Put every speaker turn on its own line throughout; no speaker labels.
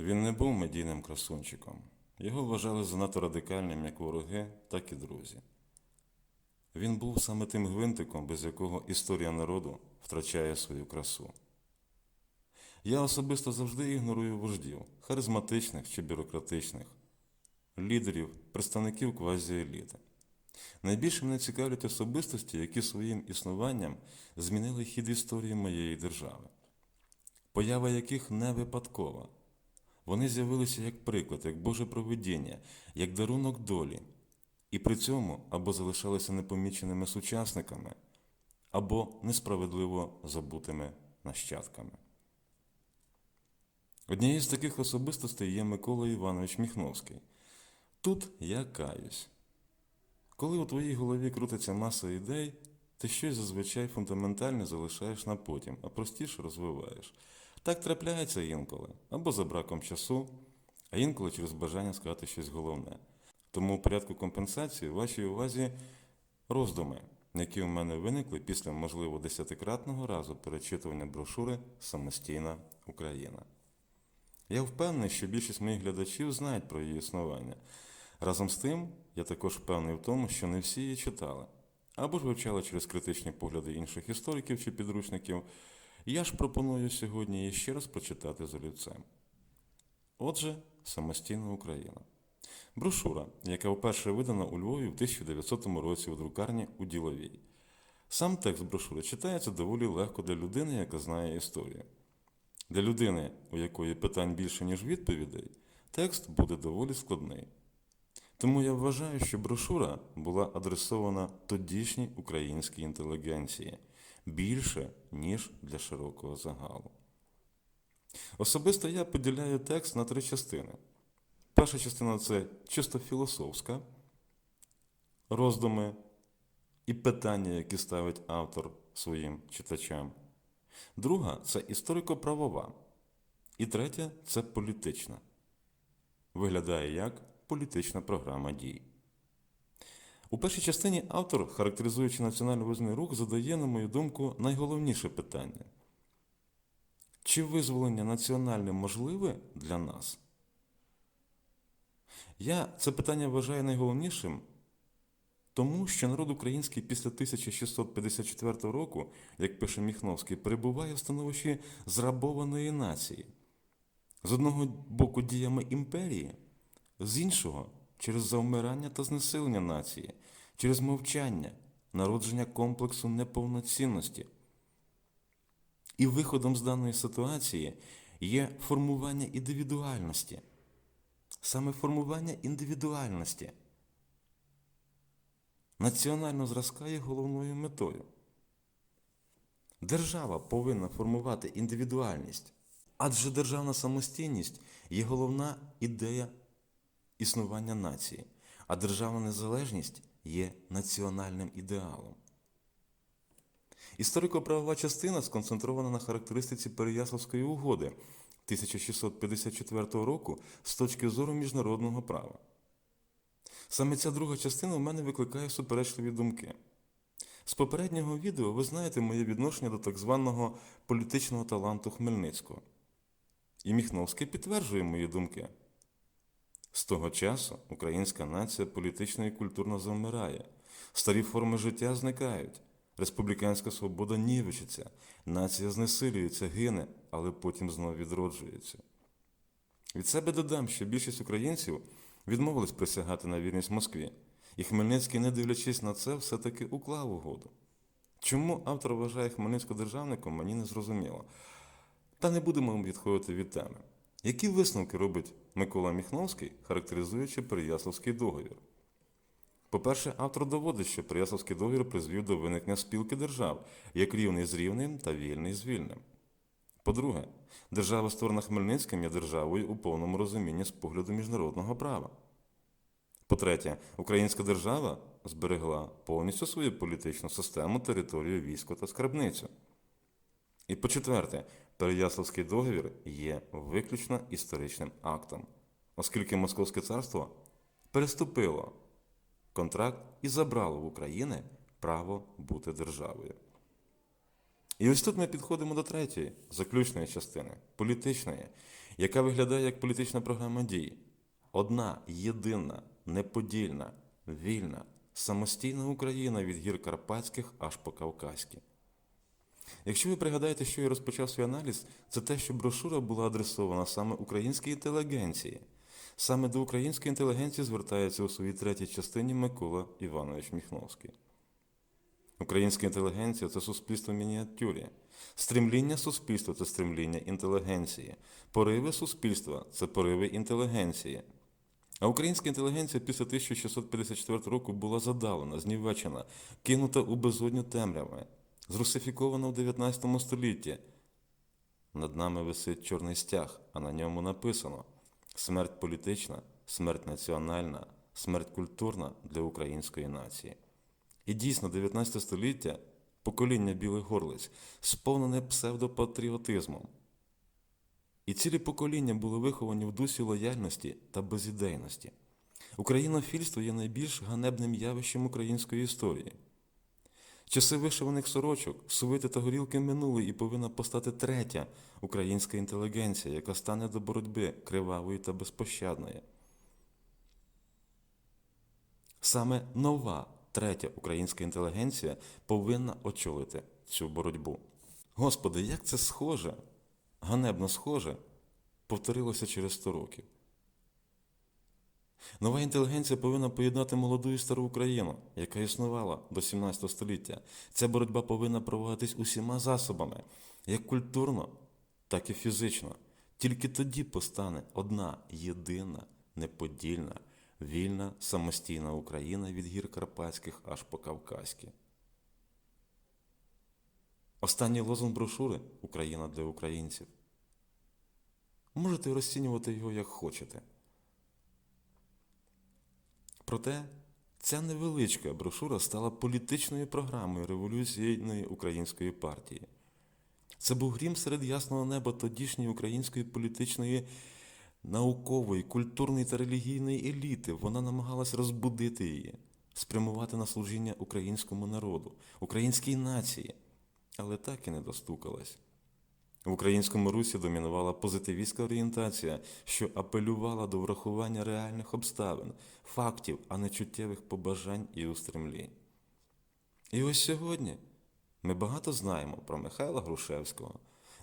Він не був медійним красунчиком. Його вважали занадто радикальним як вороги, так і друзі. Він був саме тим гвинтиком, без якого історія народу втрачає свою красу. Я особисто завжди ігнорую вождів, харизматичних чи бюрократичних, лідерів, представників квазіеліти. Найбільше мене цікавлять особистості, які своїм існуванням змінили хід історії моєї держави, поява яких не випадкова. Вони з'явилися як приклад, як Боже провидіння, як дарунок долі, і при цьому або залишалися непоміченими сучасниками, або несправедливо забутими нащадками. Однією з таких особистостей є Микола Іванович Міхновський. Тут я каюсь. Коли у твоїй голові крутиться маса ідей, ти щось зазвичай фундаментальне залишаєш на потім, а простіше розвиваєш. Так трапляється інколи, або за браком часу, а інколи через бажання сказати щось головне. Тому у порядку компенсації в вашій увазі роздуми, які у мене виникли після, можливо, десятикратного разу перечитування брошури Самостійна Україна. Я впевнений, що більшість моїх глядачів знають про її існування. Разом з тим, я також впевнений в тому, що не всі її читали або ж вивчали через критичні погляди інших істориків чи підручників. Я ж пропоную сьогодні її ще раз прочитати з олівцем. Отже, самостійна Україна. Брошура, яка вперше видана у Львові в 1900 році у друкарні у Діловій. Сам текст брошури читається доволі легко для людини, яка знає історію. Для людини, у якої питань більше, ніж відповідей, текст буде доволі складний. Тому я вважаю, що брошура була адресована тодішній українській інтелігенції більше, ніж для широкого загалу. Особисто я поділяю текст на три частини. Перша частина це чисто філософська, роздуми і питання, які ставить автор своїм читачам. Друга це історико-правова. І третя це політична. Виглядає як політична програма дій. У першій частині автор, характеризуючи національно визвольний рух, задає, на мою думку, найголовніше питання: чи визволення національне можливе для нас? Я це питання вважаю найголовнішим, тому що народ український після 1654 року, як пише Міхновський, перебуває в становищі зрабованої нації. З одного боку діями імперії, з іншого через завмирання та знесилення нації, через мовчання, народження комплексу неповноцінності. І виходом з даної ситуації є формування індивідуальності. Саме формування індивідуальності. Національного зразка є головною метою. Держава повинна формувати індивідуальність, адже державна самостійність є головна ідея існування нації, а державна незалежність є національним ідеалом. Історико-правова частина сконцентрована на характеристиці Переяславської угоди 1654 року з точки зору міжнародного права. Саме ця друга частина в мене викликає суперечливі думки. З попереднього відео ви знаєте моє відношення до так званого політичного таланту Хмельницького. І Міхновський підтверджує мої думки. З того часу українська нація політично і культурно завмирає, старі форми життя зникають, республіканська свобода нівечиться, нація знесилюється, гине, але потім знову відроджується. Від себе додам, що більшість українців відмовились присягати на вірність Москві, і Хмельницький, не дивлячись на це, все-таки уклав угоду. Чому автор вважає Хмельницького державником, мені не зрозуміло. Та не будемо відходити від теми. Які висновки робить Микола Міхновський, характеризуючи Переяславський договір? По-перше, автор доводить, що Переяславський договір призвів до виникнення спілки держав, як рівний з рівним та вільний з вільним. По-друге, держава, створена Хмельницьким, є державою у повному розумінні з погляду міжнародного права. По-третє, українська держава зберегла повністю свою політичну систему, територію, військо та скарбницю. І по-четверте, Переяславський договір є виключно історичним актом, оскільки Московське царство переступило контракт і забрало в України право бути державою. І ось тут ми підходимо до третьої, заключної частини, політичної. яка виглядає як політична програма дій. Одна, єдина, неподільна, вільна, самостійна Україна від гір Карпатських аж по Кавказькі. Якщо ви пригадаєте, що я розпочав свій аналіз, це те, що брошура була адресована саме українській інтелігенції. Саме до української інтелігенції звертається у своїй третій частині Микола Іванович Міхновський. Українська інтелігенція це суспільство в мініатюрі. Стремління суспільства це стремління інтелігенції. Пориви суспільства це пориви інтелігенції. А українська інтелігенція після 1654 року була задалена, знівечена, кинута у безодню темряви, зрусифікована в 19 столітті. Над нами висить чорний стяг, а на ньому написано смерть політична, смерть національна, смерть культурна для української нації. І дійсно, 19 століття покоління білих горлиць, сповнене псевдопатріотизмом. І цілі покоління були виховані в дусі лояльності та безідейності. Українофільство є найбільш ганебним явищем української історії. Часи вишиваних сорочок, сувити та горілки минули і повинна постати третя українська інтелігенція, яка стане до боротьби кривавої та безпощадної. Саме нова третя українська інтелігенція повинна очолити цю боротьбу. Господи, як це схоже, ганебно схоже, повторилося через 100 років. Нова інтелігенція повинна поєднати молоду і стару Україну, яка існувала до 17 століття. Ця боротьба повинна проводитись усіма засобами, як культурно, так і фізично. Тільки тоді постане одна єдина, неподільна, вільна, самостійна Україна від гір Карпатських аж по Кавказькі. Останній лозунг брошури Україна для українців. Можете розцінювати його як хочете. Проте ця невеличка брошура стала політичною програмою революційної української партії. Це був грім серед ясного неба тодішньої української політичної, наукової, культурної та релігійної еліти. Вона намагалась розбудити її, спрямувати на служіння українському народу, українській нації, але так і не достукалась. В українському русі домінувала позитивістська орієнтація, що апелювала до врахування реальних обставин, фактів, а не чуттєвих побажань і устремлінь. І ось сьогодні ми багато знаємо про Михайла Грушевського,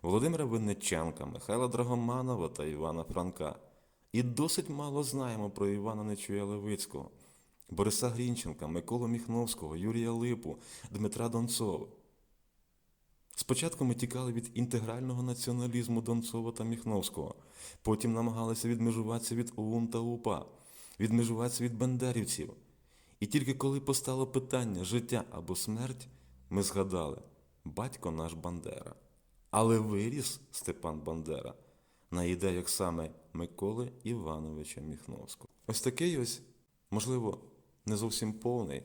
Володимира Винниченка, Михайла Драгоманова та Івана Франка. І досить мало знаємо про Івана Нечуя Левицького, Бориса Грінченка, Миколу Міхновського, Юрія Липу, Дмитра Донцова. Спочатку ми тікали від інтегрального націоналізму Донцова та Міхновського, потім намагалися відмежуватися від ОУН та УПА, відмежуватися від бандерівців. І тільки коли постало питання життя або смерть, ми згадали батько наш Бандера. Але виріс Степан Бандера на ідеях саме Миколи Івановича Міхновського. Ось такий ось, можливо, не зовсім повний,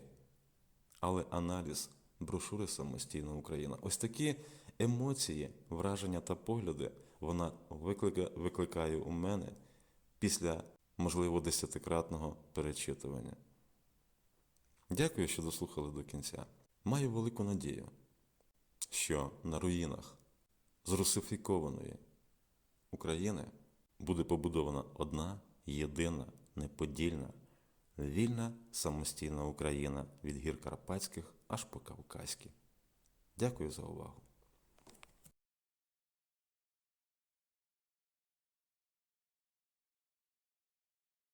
але аналіз брошури Самостійна Україна. Ось такі емоції, враження та погляди вона виклика, викликає у мене після, можливо, десятикратного перечитування. Дякую, що дослухали до кінця. Маю велику надію, що на руїнах зрусифікованої України буде побудована одна, єдина, неподільна, вільна самостійна Україна від гір Карпатських аж по Кавказькі. Дякую за увагу.